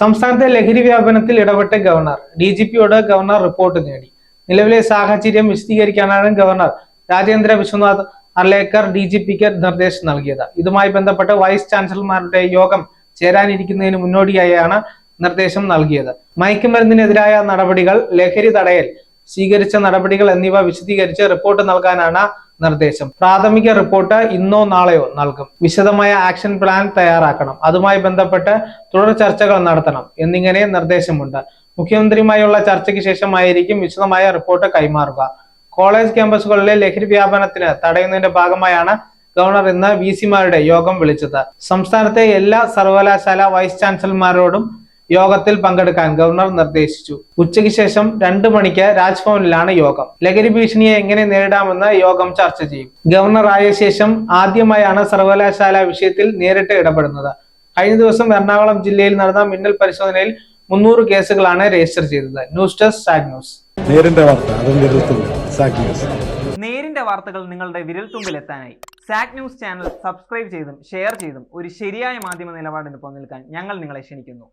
സംസ്ഥാനത്തെ ലഹരി വ്യാപനത്തിൽ ഇടപെട്ട ഗവർണർ ഡി ജി പിയോട് ഗവർണർ റിപ്പോർട്ട് നേടി. നിലവിലെ സാഹചര്യം വിശദീകരിക്കാനാണ് governor Rajendra Vishwanath Arlekar D G പിക്ക് നിർദ്ദേശം നൽകിയത്. ഇതുമായി ബന്ധപ്പെട്ട് വൈസ് ചാൻസലർമാരുടെ യോഗം ചേരാനിരിക്കുന്നതിന് മുന്നോടിയായാണ് നിർദ്ദേശം നൽകിയത്. മയക്കുമരുന്നിനെതിരായ നടപടികൾ ലഹരി തടയൽ സ്വീകരിച്ച നടപടികൾ എന്നിവ വിശദീകരിച്ച് റിപ്പോർട്ട് നൽകാനാണ് നിർദ്ദേശം. പ്രാഥമിക റിപ്പോർട്ട് ഇന്നോ നാളെയോ നൽകും. വിശദമായ ആക്ഷൻ പ്ലാൻ തയ്യാറാക്കണം. അതുമായി ബന്ധപ്പെട്ട് തുടർ ചർച്ചകൾ നടത്തണം എന്നിങ്ങനെ നിർദ്ദേശമുണ്ട്. മുഖ്യമന്ത്രിയുമായുള്ള ചർച്ചയ്ക്ക് ശേഷമായിരിക്കും വിശദമായ റിപ്പോർട്ട് കൈമാറുക. കോളേജ് ക്യാമ്പസുകളിലെ ലഹരി വ്യാപനത്തിന് തടയുന്നതിന്റെ ഭാഗമായാണ് ഗവർണർ ഇന്ന് വി സിമാരുടെ യോഗം വിളിച്ചത്. സംസ്ഥാനത്തെ എല്ലാ സർവകലാശാല വൈസ് ചാൻസലർമാരോടും യോഗത്തിൽ പങ്കെടുക്കാൻ ഗവർണർ നിർദ്ദേശിച്ചു. ഉച്ചയ്ക്ക് ശേഷം രണ്ടു മണിക്ക് രാജ്ഭവനിലാണ് യോഗം. ലഹരി ഭീഷണിയെ എങ്ങനെ നേരിടാമെന്ന് യോഗം ചർച്ച ചെയ്യും. ഗവർണർ ആയ ശേഷം ആദ്യമായാണ് സർവകലാശാല വിഷയത്തിൽ നേരിട്ട് ഇടപെടുന്നത്. കഴിഞ്ഞ ദിവസം എറണാകുളം ജില്ലയിൽ നടന്ന മിന്നൽ പരിശോധനയിൽ മുന്നൂറ് കേസുകളാണ് രജിസ്റ്റർ ചെയ്തത്. News desk zag news. നേരിന്റെ വാർത്ത സാഗ് ന്യൂസ്. നേരിന്റെ വാർത്തകൾ നിങ്ങളുടെ വിരൽത്തുമ്പിൽ എത്താനായി സാക് ന്യൂസ് ചാനൽ സബ്സ്ക്രൈബ് ചെയ്തും ഷെയർ ചെയ്തും ഒരു ശരിയായ മാധ്യമ നിലപാടിന് നിൽക്കാൻ ഞങ്ങൾ നിങ്ങളെ ക്ഷണിക്കുന്നു.